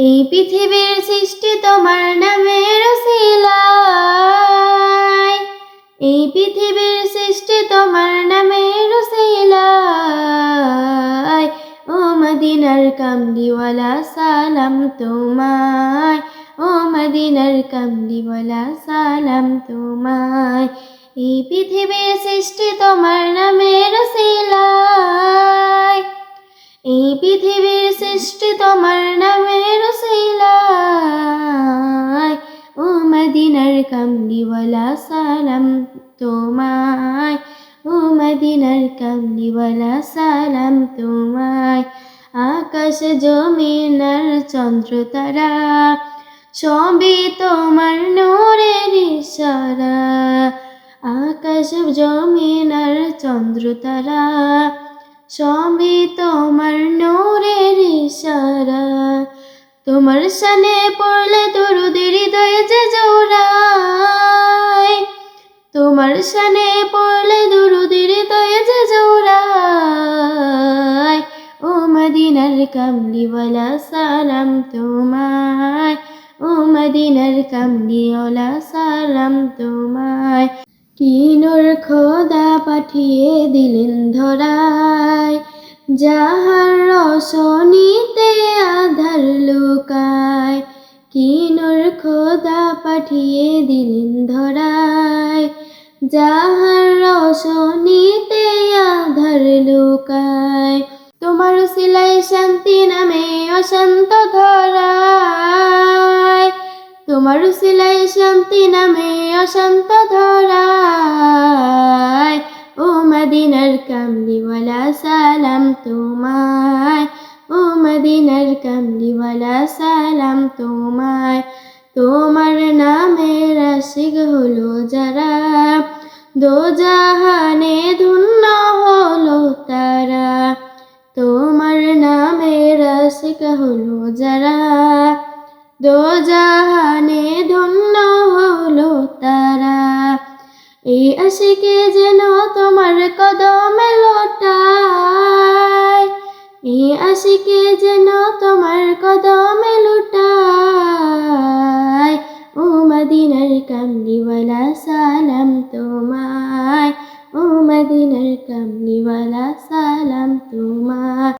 এই পৃথিবীর সৃষ্টি তোমার নামের শিলায় এই পৃথিবীর সৃষ্টি তোমার নামের শিলায় ও মদিনার কামলিওয়ালা, সালাম তোমায়। ও মদিনার কামলিওয়ালা, সালাম তোমায়। এই পৃথিবীর সৃষ্টি তোমার নামের শিলায় এই পৃথিবীর সৃষ্টি তোমার নামের কামলিওয়ালা সালাম তোমায় ও মদিনার কামলিওয়ালা সালাম তোমায় আকাশ জমিনার চন্দ্র তারা সবই তোমার নূরের ইশারা আকাশ জমিনার চন্দ্র তারা সবই তোমার সানে পড়লে দরুদের হৃদয়ে যে জোড়ায়। তোমার সানে পড়লে দরুদের হৃদয়ে যে জোড়ায়। ও মদিনার কামলিওয়ালা, সালাম তোমায়। ও মদিনার কামলিওয়ালা, সালাম তোমায়। কিনোর খোদা পাঠিয়ে দিলেন ধরায়। যাহার রসনীতে আধার লুকায়, কিনোর খোদা পাঠিয়ে দিলেন ধরায়। যাহার রসনীতে আধার লুকায়, তোমার সিলাই শান্তি নামে অশান্ত ধরায়। তোমার সিলাই শান্তি নামে অশান্ত ধরায়। ও মদিনার কামলিওয়ালা মদিনার কামলিওয়ালা সালাম তোমায়। তোমার নামে রাশিক হলো যারা। দো জাহানে ধন্য হলো তারা। তোমার নামে রাশিক হলো যারা। দো জাহানে ধন্য হলো তারা। এই আশিকে যেন তোমার কদমে এই আশিকে যেন তোমার কদমে লুটায়। ও মদিনার কামলিওয়ালা সালাম তোমার।